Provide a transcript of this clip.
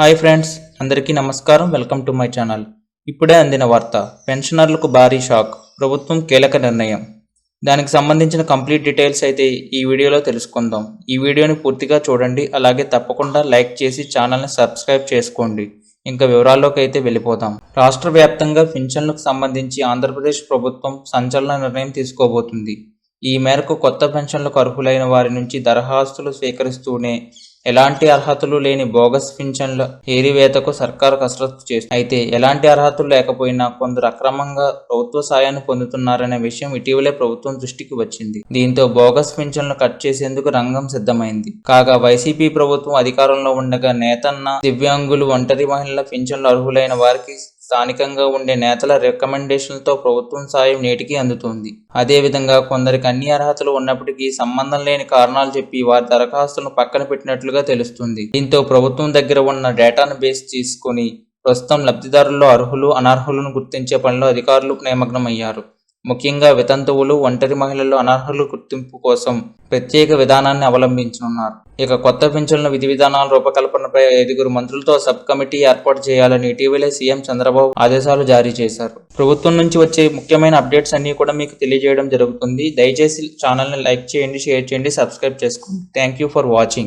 Hi friends అందరికీ నమస్కారం. Welcome to my channel. ఇప్పుడే అందిన వార్త పెన్షనర్లకు భారీ షాక్ ప్రభుత్వం కీలక నిర్ణయం. దానికి సంబంధించిన కంప్లీట్ డీటెయిల్స్ అయితే ఈ వీడియోలో తెలుసుకుందాం. ఈ వీడియోని పూర్తిగా చూడండి అలాగే తప్పకుండా లైక్ చేసి ఛానల్ని సబ్స్క్రైబ్ చేసుకోండి. ఇంకా వివరాల్లోకి అయితే వెళ్ళిపోదాం. రాష్ట్ర వ్యాప్తంగా పింఛన్లకు సంబంధించి ఆంధ్రప్రదేశ్ ప్రభుత్వం సంచలన నిర్ణయం తీసుకోబోతుంది. ఈ మేరకు కొత్త పెన్షన్లకు అర్హులైన వారి నుంచి దరఖాస్తులు స్వీకరిస్తూనే ఎలాంటి అర్హతలు లేని బోగస్ పింఛన్ల ఏరివేతకు సర్కారు కసరత్తు చేస్తుంది. అయితే ఎలాంటి అర్హతలు లేకపోయినా కొందరు అక్రమంగా ప్రభుత్వ సాయాన్ని పొందుతున్నారనే విషయం ఇటీవలే ప్రభుత్వం దృష్టికి వచ్చింది. దీంతో బోగస్ పింఛన్లు కట్ చేసేందుకు రంగం సిద్ధమైంది. కాగా వైసీపీ ప్రభుత్వం అధికారంలో ఉండగా నేతన్న దివ్యాంగులు ఒంటరి మహిళల పింఛన్లు అర్హులైన వారికి స్థానికంగా ఉండే నేతల రికమెండేషన్లతో ప్రభుత్వం సాయం నేటికి అందుతుంది. అదేవిధంగా కొందరికి అన్ని అర్హతలు ఉన్నప్పటికీ సంబంధం లేని కారణాలు చెప్పి వారి దరఖాస్తులను పక్కన పెట్టినట్లుగా తెలుస్తుంది. దీంతో ప్రభుత్వం దగ్గర ఉన్న డేటాను బేస్ తీసుకొని ప్రస్తుతం లబ్ధిదారుల్లో అర్హులు అనర్హులను గుర్తించే పనిలో అధికారులు నిమగ్నమయ్యారు. ముఖ్యంగా వితంతువులు ఒంటరి మహిళలు అనర్హులు గుర్తింపు కోసం ప్రత్యేక విధానాన్ని అవలంబించనున్నారు. ఇక కొత్త పెన్షన్ల విధి విధానాల రూపకల్పనపై ఐదుగురు మంత్రులతో సబ్ కమిటీ ఏర్పాటు చేయాలని ఇటీవలే సీఎం చంద్రబాబు ఆదేశాలు జారీ చేశారు. ప్రభుత్వం నుంచి వచ్చే ముఖ్యమైన అప్డేట్స్ అన్ని కూడా మీకు తెలియజేయడం జరుగుతుంది. దయచేసి ఛానల్ని లైక్ చేయండి షేర్ చేయండి సబ్స్క్రైబ్ చేసుకోండి. Thank you for watching.